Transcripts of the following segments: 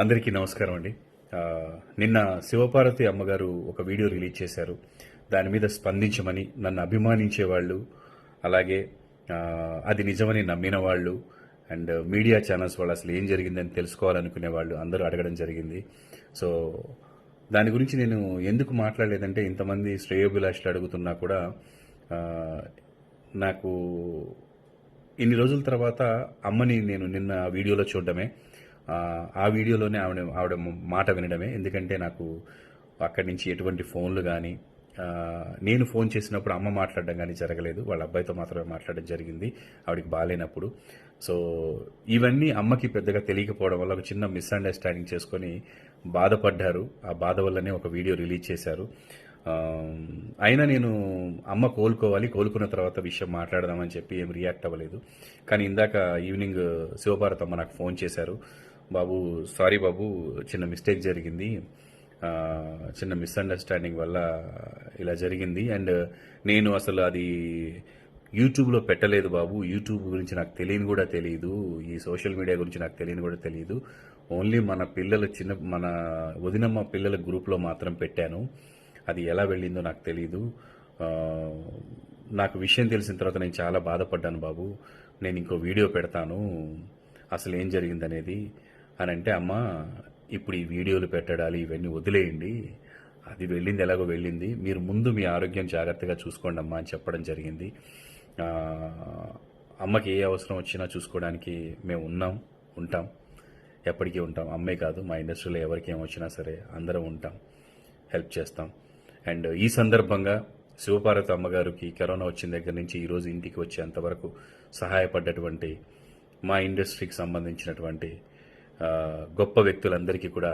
అందరికీ నమస్కారం అండి. నిన్న శివపార్వతి అమ్మగారు ఒక వీడియో రిలీజ్ చేశారు. దాని మీద స్పందించమని నన్ను అభిమానించే వాళ్ళు అలాగే అది నిజమని నమ్మిన వాళ్ళు అండ్ మీడియా ఛానల్స్ వాళ్ళు అసలు ఏం జరిగిందని తెలుసుకోవాలనుకునే వాళ్ళు అందరూ అడగడం జరిగింది. సో దాని గురించి నేను ఎందుకు మాట్లాడలేదంటే ఇంతమంది శ్రేయోభిలాషులు అడుగుతున్నా కూడా నాకు ఇన్ని రోజుల తర్వాత అమ్మని నేను నిన్న వీడియోలో చూడడమే. ఆ, వీడియోలోనే ఆవిడ ఆవిడ మాట వినడమే. ఎందుకంటే నాకు అక్కడి నుంచి ఎటువంటి ఫోన్లు కానీ నేను ఫోన్ చేసినప్పుడు అమ్మ మాట్లాడడం కానీ జరగలేదు. వాళ్ళ అబ్బాయితో మాత్రమే మాట్లాడడం జరిగింది. ఆవిడకి బాగాలేనప్పుడు సో ఇవన్నీ అమ్మకి పెద్దగా తెలియకపోవడం వల్ల ఒక చిన్న మిస్అండర్స్టాండింగ్ చేసుకొని బాధపడ్డారు. ఆ బాధ వల్లనే ఒక వీడియో రిలీజ్ చేశారు. అయినా నేను అమ్మ కోలుకోవాలి కోలుకున్న తర్వాత విషయం మాట్లాడదామని చెప్పి ఏం రియాక్ట్ అవ్వలేదు. కానీ ఇందాక ఈవినింగ్ శివభారత్ అమ్మ నాకు ఫోన్ చేశారు. బాబు సారీ బాబు చిన్న మిస్టేక్ జరిగింది. చిన్న మిస్అండర్స్టాండింగ్ వల్ల ఇలా జరిగింది. అండ్ నేను అసలు అది యూట్యూబ్లో పెట్టలేదు బాబు. యూట్యూబ్ గురించి నాకు తెలియని కూడా తెలియదు ఈ సోషల్ మీడియా గురించి నాకు తెలియని కూడా తెలియదు ఓన్లీ మన పిల్లల చిన్న మన వదినమ్మ పిల్లల గ్రూప్లో మాత్రం పెట్టాను. అది ఎలా వెళ్ళిందో నాకు తెలియదు నాకు విషయం తెలిసిన తర్వాత నేను చాలా బాధపడ్డాను బాబు. నేను ఇంకో వీడియో పెడతాను. అసలు ఏం జరిగిందనేది. అని అంటే అమ్మ ఇప్పుడు ఈ వీడియోలు పెట్టడాలి ఇవన్నీ వదిలేయండి. అది వెళ్ళింది ఎలాగో వెళ్ళింది. మీరు ముందు మీ ఆరోగ్యం జాగ్రత్తగా చూసుకోండి అమ్మా అని చెప్పడం జరిగింది. అమ్మకి ఏ అవసరం వచ్చినా చూసుకోవడానికి మేము ఉన్నాం ఉంటాం. ఎప్పటికీ ఉంటాం. అమ్మే కాదు మా ఇండస్ట్రీలో ఎవరికి ఏమొచ్చినా వచ్చినా సరే అందరం ఉంటాం. హెల్ప్ చేస్తాం. అండ్ ఈ సందర్భంగా శివపార్వతి అమ్మగారికి కరోనా వచ్చిన దగ్గర నుంచి ఈరోజు ఇంటికి వచ్చేంత వరకు సహాయపడ్డటువంటి మా ఇండస్ట్రీకి సంబంధించినటువంటి గొప్ప వ్యక్తులందరికీ కూడా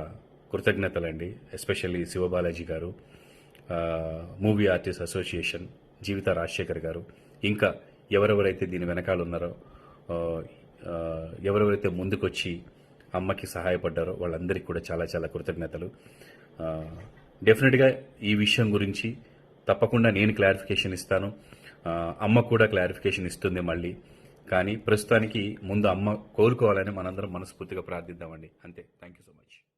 కృతజ్ఞతలండి ఎస్పెషల్లీ శివబాలాజీ గారు movie artist association Jeevitha Rajasekhar గారు. ఇంకా ఎవరెవరైతే దీని వెనకాల ఉన్నారో ఎవరెవరైతే ముందుకొచ్చి అమ్మకి సహాయపడ్డారో వాళ్ళందరికీ కూడా చాలా చాలా కృతజ్ఞతలు. డెఫినెట్గా ఈ విషయం గురించి తప్పకుండా నేను క్లారిఫికేషన్ ఇస్తాను. అమ్మ కూడా క్లారిఫికేషన్ ఇస్తుంది మళ్ళీ. కానీ ప్రస్తుతానికి ముందు అమ్మ కోలుకోవాలని మనందరం మనస్ఫూర్తిగా ప్రార్థిద్దామండి. అంతే. Thank you so much